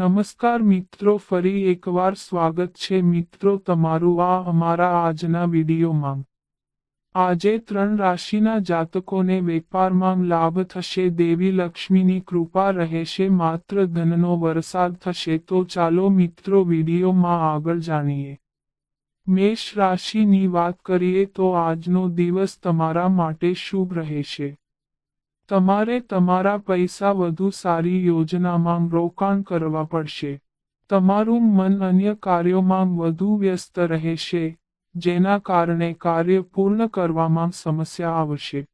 નમસ્કાર મિત્રો, ફરી એકવાર સ્વાગત છે મિત્રો તમારું આ અમારા આજના વિડીયોમાં. આજે ત્રણ રાશિના જાતકોને વેપારમાં લાભ થશે, દેવી લક્ષ્મીની કૃપા રહેશે, માત્ર ધનનો વરસાદ થશે. તો ચાલો મિત્રો, વિડીયોમાં આગળ જાણીએ. મેષ રાશિની વાત કરીએ તો આજનો દિવસ તમારા માટે શુભ રહેશે. તમારે તમારા પૈસા વધુ સારી યોજનામાં રોકાણ કરવા પડશે. તમારું મન અન્ય કાર્યોમાં વધુ વ્યસ્ત રહેશે, જેના કારણે કાર્ય પૂર્ણ કરવામાં સમસ્યા આવશે.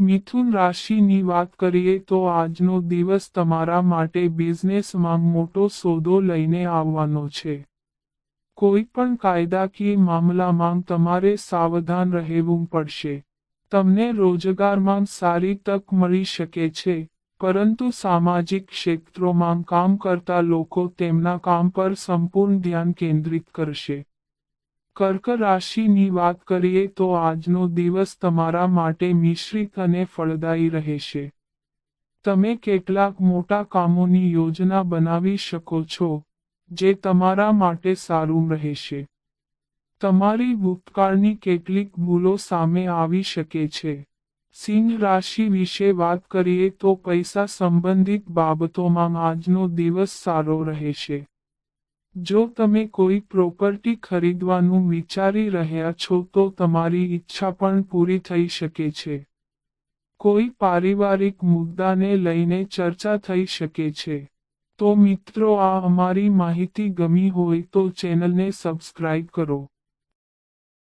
મિથુન રાશિની વાત કરીએ તો આજનો દિવસ તમારા માટે બિઝનેસમાં મોટો સોદો લઈને આવવાનો છે. કોઈ પણ કાયદાકીય મામલામાં તમારે સાવધાન રહેવું પડશે. તમને રોજગારમાં સારી તક મળી શકે છે, પરંતુ સામાજિક ક્ષેત્રોમાં કામ કરતા લોકો તેમના કામ પર સંપૂર્ણ ધ્યાન કેન્દ્રિત કરશે. કર્ક રાશિની વાત કરીએ તો આજનો દિવસ તમારા માટે મિશ્રિત અને ફળદાયી રહેશે. તમે કેટલાક મોટા કામોની યોજના બનાવી શકો છો, જે તમારા માટે સારું રહેશે. તમારી ભૂતકાળની કેટલીક ભૂલો સામે આવી શકે છે. સિંહ રાશિ વિશે વાત કરીએ તો પૈસા સંબંધિત બાબતોમાં આજનો દિવસ સારો રહેશે. જો તમે કોઈ પ્રોપર્ટી ખરીદવાનું વિચારી રહ્યા છો તો તમારી ઈચ્છા પણ પૂરી થઈ શકે છે. કોઈ પારિવારિક મુદ્દાને લઈને ચર્ચા થઈ શકે છે. તો મિત્રો આ અમારી માહિતી ગમી હોય તો ચેનલને સબસ્ક્રાઇબ કરો.